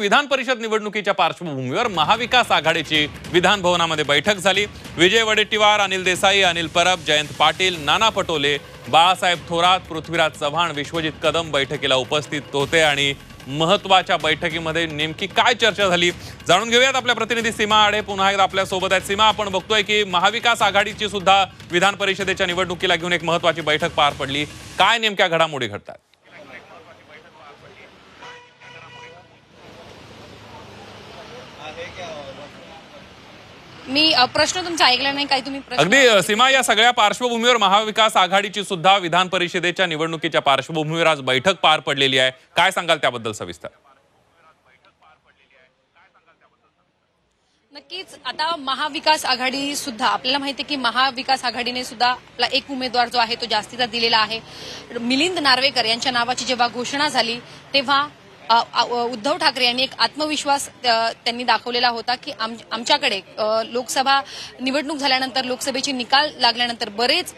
विधान परिषद निवडणुकीच्या पार्श्वभूमीवर महाविकास आघाडीची विधान भवनामध्ये बैठक झाली. विजय वडेट्टीवार अनिल देसाई अनिल परब जयंत पाटील नाना पटोले बाळासाहेब थोरात पृथ्वीराज चव्हाण विश्वजित कदम बैठकीला उपस्थित होते आणि महत्त्वाच्या बैठकीमध्ये नेमकी काय चर्चा झाली? जाणून घेऊयात आपल्या प्रतिनिधी सीमा आडे. पुन्हा एकदा आपल्यासोबत आहेत. सीमा आपण बघतोय की महाविकास आघाडीची सुद्धा विधान परिषदेच्या निवडणुकीला घेऊन एक महत्वाची बैठक पार पडली. काय नेमक्या घडामोडी घडतात? मी प्रश्न तुमचा ऐकला नाही काही तुम्ही प्रश्न अगदी सीमा या सगळ्या पार्श्वभूमीवर महाविकास आघाडीची सुद्धा विधान परिषदेच्या निवडणुकीच्या पार्श्वभूमीवर आज बैठक पार पडलेली आहे. काय सांगाल त्याबद्दल सविस्तर? नक्कीच आता महाविकास आघाडी सुद्धा आपल्याला माहिती आहे की महाविकास आघाडीने सुद्धा आपला एक उमेदवार जो आहे तो जास्तीचा दिलेला आहे. मिलिंद नार्वेकर यांच्या नावाची जेव्हा घोषणा झाली तेव्हा उद्धव ठाकरे यांनी एक आत्मविश्वास त्यांनी दाखवलेला होता की आम- आमच्याकडे लोकसभा निवडणूक झाल्यानंतर लोकसभेची निकाल लागल्यानंतर बरेच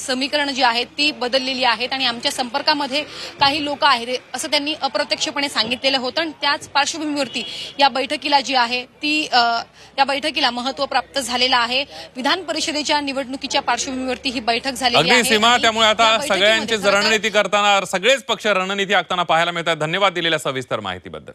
समीकरणं जी आहेत ती बदललेली आहेत आणि आमच्या संपर्कामध्ये काही लोक आहेत असं त्यांनी अप्रत्यक्षपणे सांगितलेलं होतं. आणि त्याच पार्श्वभूमीवरती या बैठकीला जी आहे ती या बैठकीला महत्त्व प्राप्त झालेलं आहे. विधान परिषदेच्या निवडणुकीच्या पार्श्वभूमीवरती ही बैठक झालेली आहे. सीमा त्यामुळे आता सगळ्यांची रणनीती करताना सगळेच पक्ष रणनीती आखताना पाहायला मिळतात. धन्यवाद दिलेल्या सविस्तर माहितीबद्दल.